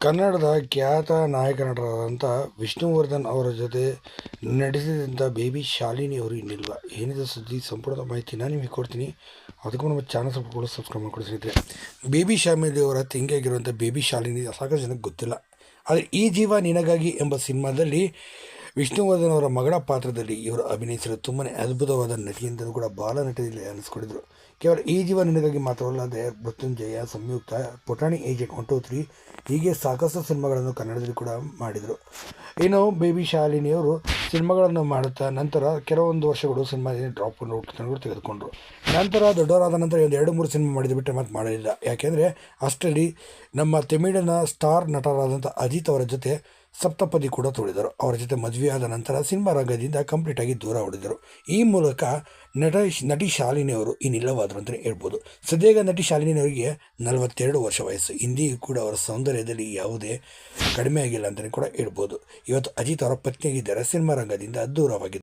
ಕನ್ನಡದ ಖ್ಯಾತ ನಾಯಕ ನಟರಾದಂಥ ವಿಷ್ಣುವರ್ಧನ್ ಅವರ ಜೊತೆ ನಡೆಸಿದಂಥ ಬೇಬಿ ಶಾಲಿನಿ ಅವರು ಇನ್ನಿಲ್ವ ಏನಿದೆ ಸುದ್ದಿ? ಸಂಪೂರ್ಣ ಮಾಹಿತಿನ ನಿಮಗೆ ಕೊಡ್ತೀನಿ. ಅದಕ್ಕೂ ನಮ್ಮ ಚಾನಲ್ ಕೂಡ ಸಬ್ಸ್ಕ್ರೈಬ್ ಮಾಡ್ಕೊಡ್ತೀನಿ ಬೇಬಿ ಶಾಮಿಲಿ ಅವರ ತಂಗಿಯಾಗಿರುವಂಥ ಬೇಬಿ ಶಾಲಿನಿ ಸಾಕಷ್ಟು ಜನಕ್ಕೆ ಗೊತ್ತಿಲ್ಲ. ಆದರೆ ಈ ಜೀವ ನಿನಗಾಗಿ ಎಂಬ ಸಿನಿಮಾದಲ್ಲಿ ವಿಷ್ಣುವರ್ಧನ್ ಅವರ ಮಗಳ ಪಾತ್ರದಲ್ಲಿ ಇವರು ಅಭಿನಯಿಸಿರೋ ತುಂಬನೇ ಅದ್ಭುತವಾದ ನಟಿ ಕೂಡ ಬಾಲ ನಟದಲ್ಲಿ ಅನಿಸ್ಕೊಂಡಿದ್ರು ಕೇವಲ ಈ ಜೀವ ನಿನಗಾಗಿ ಮಾತ್ರವಲ್ಲದೆ ಮೃತ್ಯುಂಜಯ, ಸಂಯುಕ್ತ, ಪುಟಾಣಿ, ಏಜೆಂಟ್ ಒನ್ ಟು ತ್ರೀ ಹೀಗೆ ಸಾಕಷ್ಟು ಸಿನಿಮಾಗಳನ್ನು ಕನ್ನಡದಲ್ಲಿ ಕೂಡ ಮಾಡಿದರು. ಇನ್ನು ಬೇಬಿ ಶಾಲಿನಿಯವರು ಸಿನಿಮಾಗಳನ್ನು ಮಾಡುತ್ತಾ ನಂತರ ಕೆಲವೊಂದು ವರ್ಷಗಳು ಸಿನಿಮಾ ಡ್ರಾಪ್ ಕೂಡ ತೆಗೆದುಕೊಂಡ್ರು. ನಂತರ ದೊಡ್ಡವರಾದ ನಂತರ ಒಂದು ಎರಡು ಮೂರು ಸಿನಿಮಾ ಮಾಡಿದ ಬಿಟ್ಟರೆ ಮತ್ತೆ ಮಾಡಲಿಲ್ಲ. ಯಾಕೆಂದರೆ ಅಷ್ಟರಲ್ಲಿ ನಮ್ಮ ತಮಿಳಿನ ಸ್ಟಾರ್ ನಟರಾದಂಥ ಅಜಿತ್ ಅವರ ಜೊತೆ ಸಪ್ತಪದಿ ಕೂಡ ತೋಡಿದರು ಅವರ ಜೊತೆ ಮದುವೆಯಾದ ನಂತರ ಸಿನಿಮಾ ರಂಗದಿಂದ ಕಂಪ್ಲೀಟಾಗಿ ದೂರ ಹೊಡೆದರು. ಈ ಮೂಲಕ ನಟ ನಟಿ ಶಾಲಿನಿ ಅವರು ಇನ್ನಿಲ್ಲವಾದರು ಅಂತಲೇ ಹೇಳ್ಬೋದು. ಸದ್ಯಗ ನಟಿ ಶಾಲಿನಿ ಅವರಿಗೆ ನಲವತ್ತೆರಡು ವರ್ಷ ವಯಸ್ಸು. ಇಂದಿಗೂ ಕೂಡ ಅವರ ಸೌಂದರ್ಯದಲ್ಲಿ ಯಾವುದೇ ಕಡಿಮೆ ಆಗಿಲ್ಲ ಅಂತಲೇ ಕೂಡ ಹೇಳ್ಬೋದು. ಇವತ್ತು ಅಜಿತ್ ಅವರ ಪತ್ನಿಯಾಗಿದ್ದಾರೆ. ಸಿನಿಮಾ ರಂಗದಿಂದ ದೂರವಾಗಿದ್ದಾರೆ